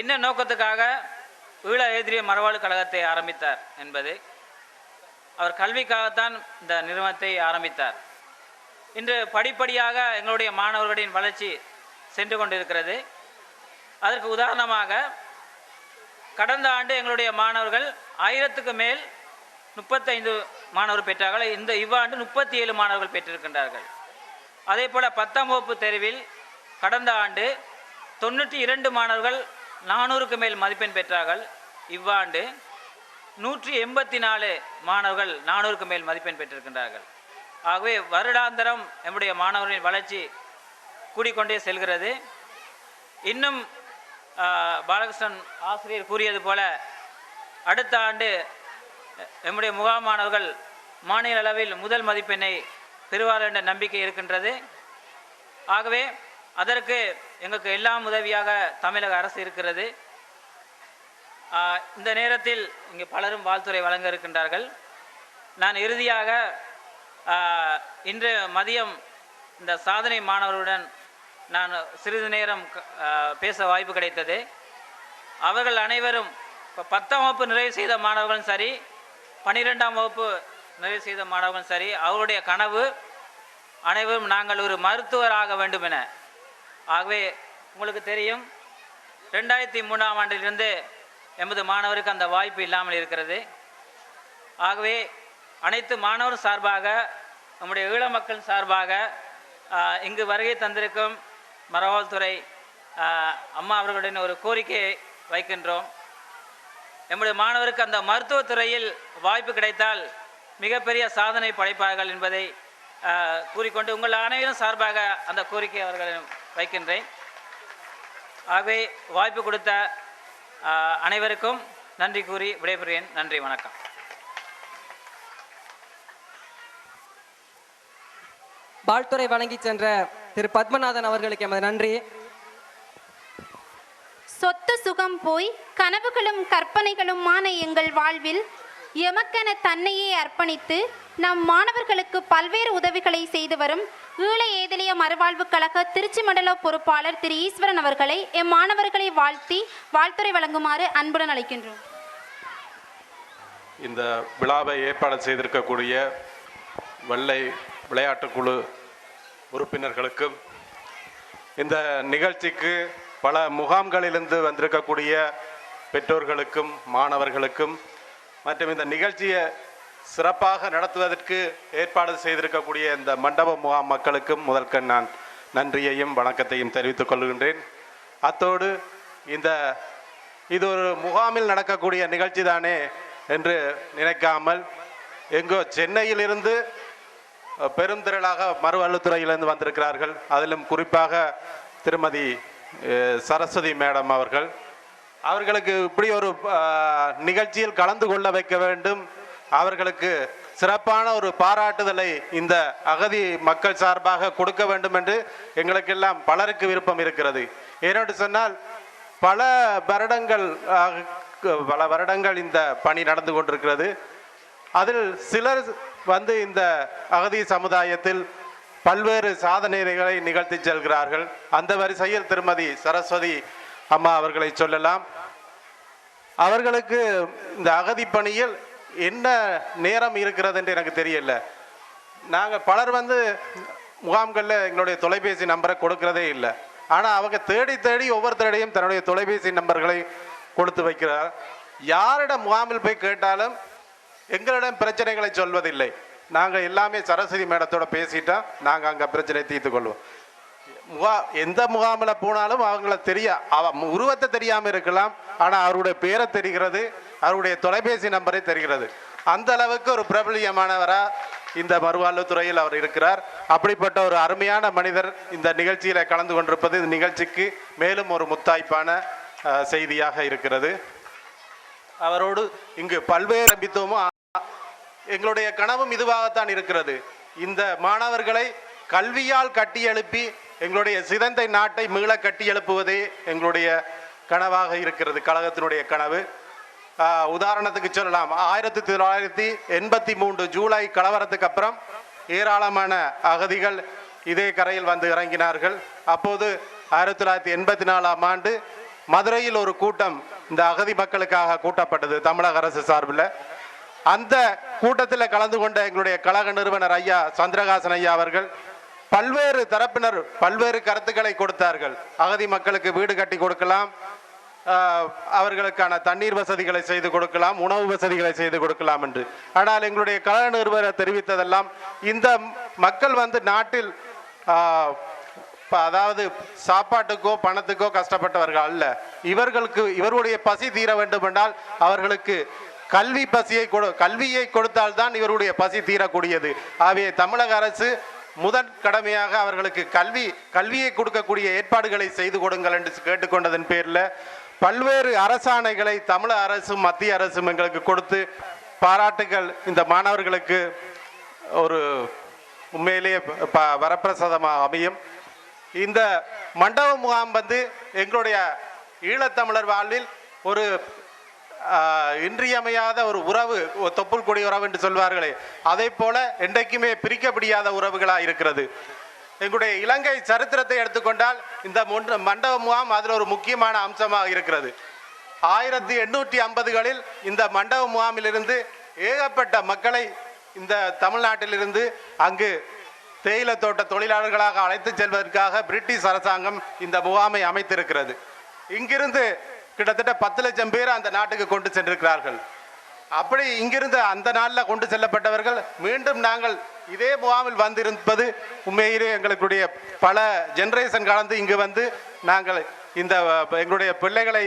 என்ன நோக்கத்துக்காக ஈழ எதிரிய மரவாழ் கழகத்தை ஆரம்பித்தார் என்பது? அவர் கல்விக்காகத்தான் இந்த நிறுவனத்தை ஆரம்பித்தார். இன்று படிப்படியாக எங்களுடைய மாணவர்களின் வளர்ச்சி சென்று கொண்டிருக்கிறது. அதற்கு உதாரணமாக கடந்த ஆண்டு எங்களுடைய மாணவர்கள் ஆயிரத்துக்கு மேல் முப்பத்தைந்து மாணவர் பெற்றார்கள். இந்த இவ்வாண்டு முப்பத்தி ஏழு மாணவர்கள் பெற்றிருக்கின்றார்கள். அதே போல் பத்தாம் வகுப்பு தேர்வில் கடந்த ஆண்டு தொண்ணூற்றி இரண்டு மாணவர்கள் நானூறுக்கு மேல் மதிப்பெண் பெற்றார்கள். இவ்வாண்டு நூற்றி எண்பத்தி நாலு மாணவர்கள் நானூறுக்கு மேல் மதிப்பெண் பெற்றிருக்கின்றார்கள். ஆகவே வருடாந்தரம் நம்முடைய மாணவர்களின் வளர்ச்சி கூடிக்கொண்டே செல்கிறது. இன்னும் பாலகிருஷ்ணன் ஆசிரியர் கூறியது போல அடுத்த ஆண்டு நம்முடைய முகாம் மாணவர்கள் மாநில அளவில் முதல் மதிப்பெண்ணை பெறுவார் என்ற நம்பிக்கை இருக்கின்றது. ஆகவே அதற்கு எங்களுக்கு எல்லாம் உதவியாக தமிழக அரசு இருக்கிறது. இந்த நேரத்தில் இங்கே பலரும் வாழ்த்துறை வழங்க இருக்கின்றார்கள். நான் இறுதியாக இன்று மதியம் இந்த சாதனை மாணவர்களுடன் நான் சிறிது நேரம் பேச வாய்ப்பு கிடைத்தது. அவர்கள் அனைவரும் இப்போ பத்தாம் வகுப்பு நிறைவு செய்த மாணவர்களும் சரி பன்னிரெண்டாம் வகுப்பு நிறைவு செய்த மாணவர்களும் சரி அவருடைய கனவு அனைவரும் நாங்கள் ஒரு மருத்துவர் ஆக வேண்டும் என ஆகவே உங்களுக்கு தெரியும் ரெண்டாயிரத்தி மூணாம் ஆண்டிலிருந்து எமது மாணவருக்கு அந்த வாய்ப்பு இல்லாமல் இருக்கிறது. ஆகவே அனைத்து மாணவர் சார்பாக நம்முடைய ஈழ மக்கள் சார்பாக இங்கு வருகை தந்திருக்கும் மரவாழ்துறை அம்மா அவர்களுடன் ஒரு கோரிக்கையை வைக்கின்றோம். நம்முடைய மாணவருக்கு அந்த மருத்துவத்துறையில் வாய்ப்பு கிடைத்தால் மிகப்பெரிய சாதனை படைப்பார்கள் என்பதை கூறிக்கொண்டு உங்கள் அனைவரும் சார்பாக அந்த கோரிக்கை அவர்களிடம் வைக்கின்றேன். ஆகவே வாய்ப்பு கொடுத்த அனைவருக்கும் நன்றி கூறி விடைபெறுகிறேன். நன்றி வணக்கம். வாழ்த்துறை வழங்கி சென்ற திரு பத்மநாதன் அவர்களுக்கு எமது நன்றி. சொத்து சுகம் போய் கனவுகளும் கற்பனைகளுமான எங்கள் வாழ்வில் எமக்கென தன்னையே அர்ப்பணித்து நம் மாணவர்களுக்கு பல்வேறு உதவிகளை செய்து வரும் ஈழ ஏதிலிய மறுவாழ்வு கழக திருச்சி மண்டல பொறுப்பாளர் திரு ஈஸ்வரன் அவர்களை எம் மாணவர்களை வாழ்த்தி வாழ்த்துறை வழங்குமாறு அன்புடன் அழைக்கின்றோம். இந்த விழாவை ஏற்பாடு செய்திருக்கக்கூடிய வெள்ளை விளையாட்டுக்குழு உறுப்பினர்களுக்கும் இந்த நிகழ்ச்சிக்கு பல முகாம்களிலிருந்து வந்திருக்கக்கூடிய பெற்றோர்களுக்கும் மாணவர்களுக்கும் மற்றும் இந்த நிகழ்ச்சியை சிறப்பாக நடத்துவதற்கு ஏற்பாடு செய்திருக்கக்கூடிய இந்த மண்டப முகாம் மக்களுக்கும் முதல்கண் நான் நன்றியையும் வணக்கத்தையும் தெரிவித்துக் கொள்கின்றேன். அத்தோடு இந்த இது ஒரு முகாமில் நடக்கக்கூடிய நிகழ்ச்சி தானே என்று நினைக்காமல் எங்கோ சென்னையிலிருந்து பெருந்திரளாக மறுவள்ளுத்துறையிலிருந்து வந்திருக்கிறார்கள். அதிலும் குறிப்பாக திருமதி சரஸ்வதி மேடம் அவர்கள். அவர்களுக்கு இப்படி ஒரு நிகழ்ச்சியில் கலந்து கொள்ள வைக்க வேண்டும். அவர்களுக்கு சிறப்பான ஒரு பாராட்டுதலை இந்த அகதி மக்கள் சார்பாக கொடுக்க வேண்டும் என்று எங்களுக்கெல்லாம் பலருக்கு விருப்பம் இருக்கிறது. ஏனென்று சொன்னால் பல வருடங்கள் பல வருடங்கள் இந்த பணி நடந்து கொண்டிருக்கிறது. அதில் சிலர் வந்து இந்த அகதி சமுதாயத்தில் பல்வேறு சாதனைகளை நிகழ்த்தி செல்கிறார்கள். அந்த வரிசையில் திருமதி சரஸ்வதி அம்மா அவர்களை சொல்லலாம். அவர்களுக்கு இந்த அகதி பணியில் என்ன நேரம் இருக்கிறது என்று எனக்கு தெரியல. நாங்கள் பலர் வந்து முகாம்களில் எங்களுடைய தொலைபேசி நம்பரை கொடுக்கறதே இல்லை. ஆனால் அவங்க தேடி தேடி ஒவ்வொருத்தரிடையும் தன்னுடைய தொலைபேசி நம்பர்களை கொடுத்து வைக்கிறார். யாரிடம் முகாமில் போய் கேட்டாலும் எங்களிடம் பிரச்சனைகளை சொல்வதில்லை. நாங்கள் எல்லாமே சரஸ்வதி மேடத்தோட பேசிட்டோம். நாங்கள் அங்கே பிரச்சனையை தீர்த்து கொள்வோம். முகா எந்த முகாமில் போனாலும் அவங்கள தெரிய அவ உருவத்தை தெரியாமல் இருக்கலாம் ஆனால் அவருடைய பேரை தெரிகிறது அவருடைய தொலைபேசி நம்பரை தெரிகிறது. அந்த அளவுக்கு ஒரு பிரபலியமானவராக இந்த மறுவாழ்வு துறையில் அவர் இருக்கிறார். அப்படிப்பட்ட ஒரு அருமையான மனிதர் இந்த நிகழ்ச்சியில் கலந்து கொண்டிருப்பது இந்த நிகழ்ச்சிக்கு மேலும் ஒரு முத்தாய்ப்பான செய்தியாக இருக்கிறது. அவரோடு இங்கு பல்வேறு அம்பித்துவமும் எங்களுடைய கனவும் இதுவாகத்தான் இருக்கிறது. இந்த மாணவர்களை கல்வியால் கட்டியெழுப்பி எங்களுடைய சிதந்தை நாட்டை மீள கட்டி எழுப்புவதே எங்களுடைய கனவாக இருக்கிறது கழகத்தினுடைய கனவு. உதாரணத்துக்கு சொல்லலாம். ஆயிரத்தி தொள்ளாயிரத்தி எண்பத்தி மூன்று ஜூலை கலவரத்துக்கு அப்புறம் ஏராளமான அகதிகள் இதே கரையில் வந்து இறங்கினார்கள். அப்போது ஆயிரத்தி தொள்ளாயிரத்தி எண்பத்தி நாலாம் ஆண்டு மதுரையில் ஒரு கூட்டம் இந்த அகதி மக்களுக்காக கூட்டப்பட்டது தமிழக அரசு சார்பில். அந்த கூட்டத்தில் கலந்து கொண்ட எங்களுடைய கழக நிறுவனர் ஐயா சந்திரகாசன் ஐயா அவர்கள் பல்வேறு தரப்பினர் பல்வேறு கருத்துக்களை கொடுத்தார்கள். அகதி மக்களுக்கு வீடு கட்டி கொடுக்கலாம். அவர்களுக்கான தண்ணீர் வசதிகளை செய்து கொடுக்கலாம். உணவு வசதிகளை செய்து கொடுக்கலாம் என்று. ஆனால் எங்களுடைய கழக நிறுவனர் தெரிவித்ததெல்லாம் இந்த மக்கள் வந்து நாட்டில் அதாவது சாப்பாட்டுக்கோ பணத்துக்கோ கஷ்டப்பட்டவர்கள் அல்ல. இவர்களுக்கு இவருடைய பசி தீர வேண்டும் என்றால் அவர்களுக்கு கல்வி பசியை கொடு கல்வியை கொடுத்தால்தான் இவருடைய பசி தீரக்கூடியது. ஆகவே தமிழக அரசு முதற் கடமையாக அவர்களுக்கு கல்வி கல்வியை கொடுக்கக்கூடிய ஏற்பாடுகளை செய்து கொடுங்கள் என்று கேட்டுக்கொண்டதன் பேரில் பல்வேறு அரசாணைகளை தமிழக அரசும் மத்திய அரசும் எங்களுக்கு கொடுத்து பாராட்டுகள் இந்த மாணவர்களுக்கு ஒரு உண்மையிலேயே ப- வரப்பிரசாதமாக அமையும். இந்த மண்டப முகாம் வந்து எங்களுடைய ஈழத்தமிழர் வாழ்வில் ஒரு இன்றியமையாத ஒரு உறவு தொப்புள் கொடி உறவு என்று சொல்வார்களே. அதே போல என்றைக்குமே பிரிக்க முடியாத உறவுகளாக இருக்கிறது. எங்களுடைய இலங்கை சரித்திரத்தை எடுத்துக்கொண்டால் இந்த மொண்ட- மண்டப முகாம் அதில் ஒரு முக்கியமான அம்சமாக இருக்கிறது. ஆயிரத்தி எண்ணூற்றி ஐம்பதுகளில் இந்த மண்டப முகாமிலிருந்து ஏகப்பட்ட மக்களை இந்த தமிழ்நாட்டிலிருந்து அங்கு தேயிலை தோட்ட தொழிலாளர்களாக அழைத்துச் செல்வதற்காக பிரிட்டிஷ் அரசாங்கம் இந்த முகாமை அமைத்திருக்கிறது. இங்கிருந்து கிட்டத்தட்ட பத்து லட்சம் பேர் அந்த நாட்டுக்கு கொண்டு சென்றிருக்கிறார்கள். அப்படி இங்கிருந்து அந்த நாளில் கொண்டு செல்லப்பட்டவர்கள் மீண்டும் நாங்கள் இதே முகாமில் வந்திருப்பது உண்மையிலே எங்களுடைய பல ஜென்ரேஷன் கலந்து இங்கு வந்து நாங்கள் இந்த எங்களுடைய பிள்ளைகளை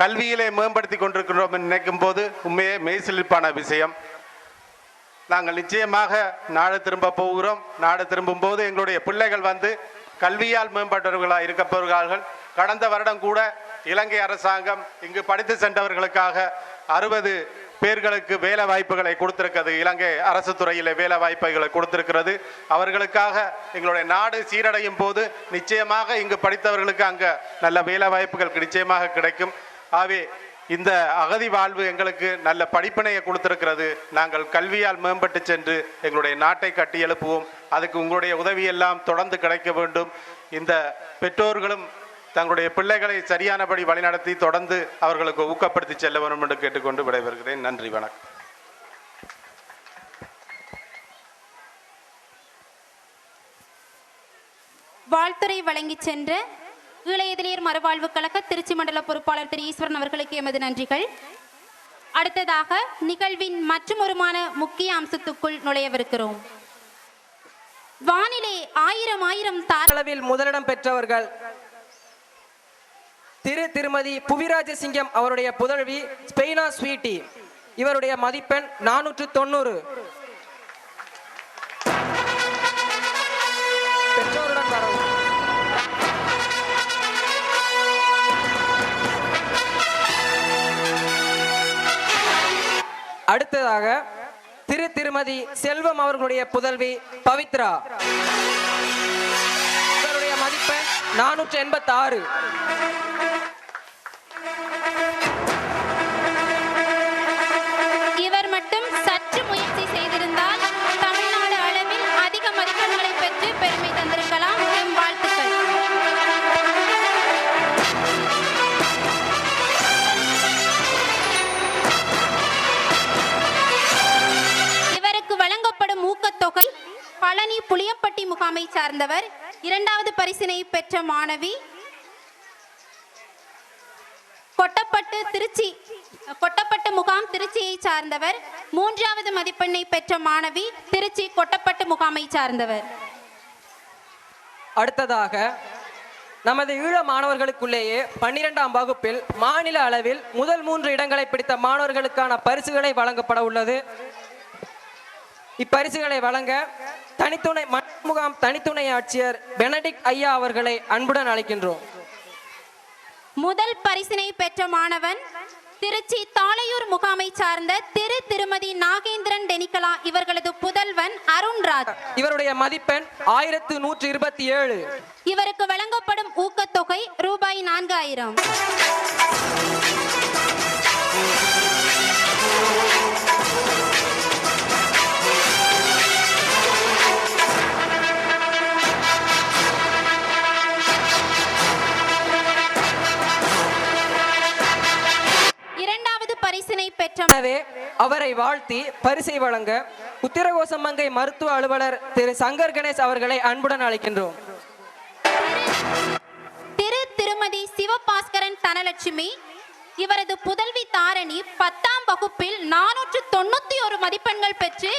கல்வியிலே மேம்படுத்தி கொண்டிருக்கிறோம் நினைக்கும் போது உண்மையே மெய்சிலிப்பான விஷயம். நாங்கள் நிச்சயமாக நாடு திரும்ப போகிறோம். நாடு திரும்பும் போது எங்களுடைய பிள்ளைகள் வந்து கல்வியால் மேம்பட்டவர்களாக இருக்கப்போகிறார்கள். கடந்த வருடம் கூட இலங்கை அரசாங்கம் இங்கு படித்து சென்றவர்களுக்காக அறுபது பேர்களுக்கு வேலை வாய்ப்புகளை கொடுத்திருக்கிறது. இலங்கை அரசு துறையில் வேலை வாய்ப்புகளை கொடுத்திருக்கிறது. அவர்களுக்காக எங்களுடைய நாடு சீரடையும் போது நிச்சயமாக இங்கு படித்தவர்களுக்கு அங்கே நல்ல வேலை வாய்ப்புகள் நிச்சயமாக கிடைக்கும். ஆகவே இந்த அகதி வாழ்வு எங்களுக்கு நல்ல படிப்பினையை கொடுத்திருக்கிறது. நாங்கள் கல்வியால் மேம்பட்டு சென்று எங்களுடைய நாட்டை கட்டி எழுப்புவோம். அதுக்கு உங்களுடைய உதவியெல்லாம் தொடர்ந்து கிடைக்க வேண்டும். இந்த பெற்றோர்களும் தங்களுடைய பிள்ளைகளை சரியானபடி வழிநடத்தி தொடர்ந்து அவர்களுக்கு ஊக்கப்படுத்தி செல்ல வேண்டும் என்று கேட்டுக்கொண்டு விடைபெறுகிறேன். நன்றி வணக்கம். வாழ்த்துறை வழங்கிச் சென்ற ஈழையதிலியர் மறுவாழ்வு கழக திருச்சி மண்டல பொறுப்பாளர் திரு ஈஸ்வரன் அவர்களுக்கு எமது நன்றிகள். அடுத்ததாக நிகழ்வின் மற்றுமொருமான முக்கிய அம்சத்துக்குள் நுழையவிருக்கிறோம். வானிலே ஆயிரம் ஆயிரம் தார அளவில் முதலிடம் பெற்றவர்கள் திரு திருமதி புவிராஜ சிங்கம் அவருடைய புதல்வி ஸ்பெயினா ஸ்வீட்டி. இவருடைய மதிப்பெண் நானூற்று தொண்ணூறு பெற்றோருடன் வரவும். அடுத்ததாக திரு திருமதி செல்வம் அவர்களுடைய புதல்வி பவித்ரா. இவருடைய மதிப்பெண் நானூற்று எண்பத்தி ஆறு முகாமை இரண்டாவது பரிசினை பெற்ற மாணவி. கொட்டப்பட்டு திருச்சி கொட்டப்பட்டு முகாம் திருச்சியை சார்ந்தவர். மூன்றாவது மதிப்பெண்ணை பெற்ற மாணவி திருச்சி கொட்டப்பட்டு முகாமை சார்ந்தவர். அடுத்ததாக நமது ஈழ மாணவர்களுக்குள்ளேயே பன்னிரெண்டாம் வகுப்பில் மாநில அளவில் முதல் மூன்று இடங்களை பிடித்த மாணவர்களுக்கான பரிசுகளை வழங்கப்பட உள்ளது. இப்பரிசுகளை வழங்க தனித்துணை முகாம் தனித்துணை ஆட்சியர் பெனடிக்ட் ஐயா அவர்களை அன்புடன் அழைக்கின்றோம். முதல் பரிசினை பெற்ற மாணவன் திருச்சி தாளையூர் முகாமை சார்ந்த திரு திருமதி நாகேந்திரன் டெனிகலா இவர்களது புதல்வன் அருண்ராஜ் இவருடைய மதிப்பெண் ஆயிரத்து நூற்று இருபத்தி ஏழு. இவருக்கு வழங்கப்படும் ஊக்கத்தொகை ரூபாய் நான்காயிரம். எனவே அவரை வாழ்த்தி பரிசை வழங்க உத்திரகோசமங்கை மருத்துவ அலுவலர் திரு சங்கர் கணேஷ் அவர்களை அன்புடன் அழைக்கின்றோம். திரு திருமதி சிவபாஸ்கரன் தனலட்சுமி இவரது புதல்வி தாரணி பத்தாம் வகுப்பில் நானூற்று தொண்ணூத்தி ஒரு மதிப்பெண்கள் பெற்று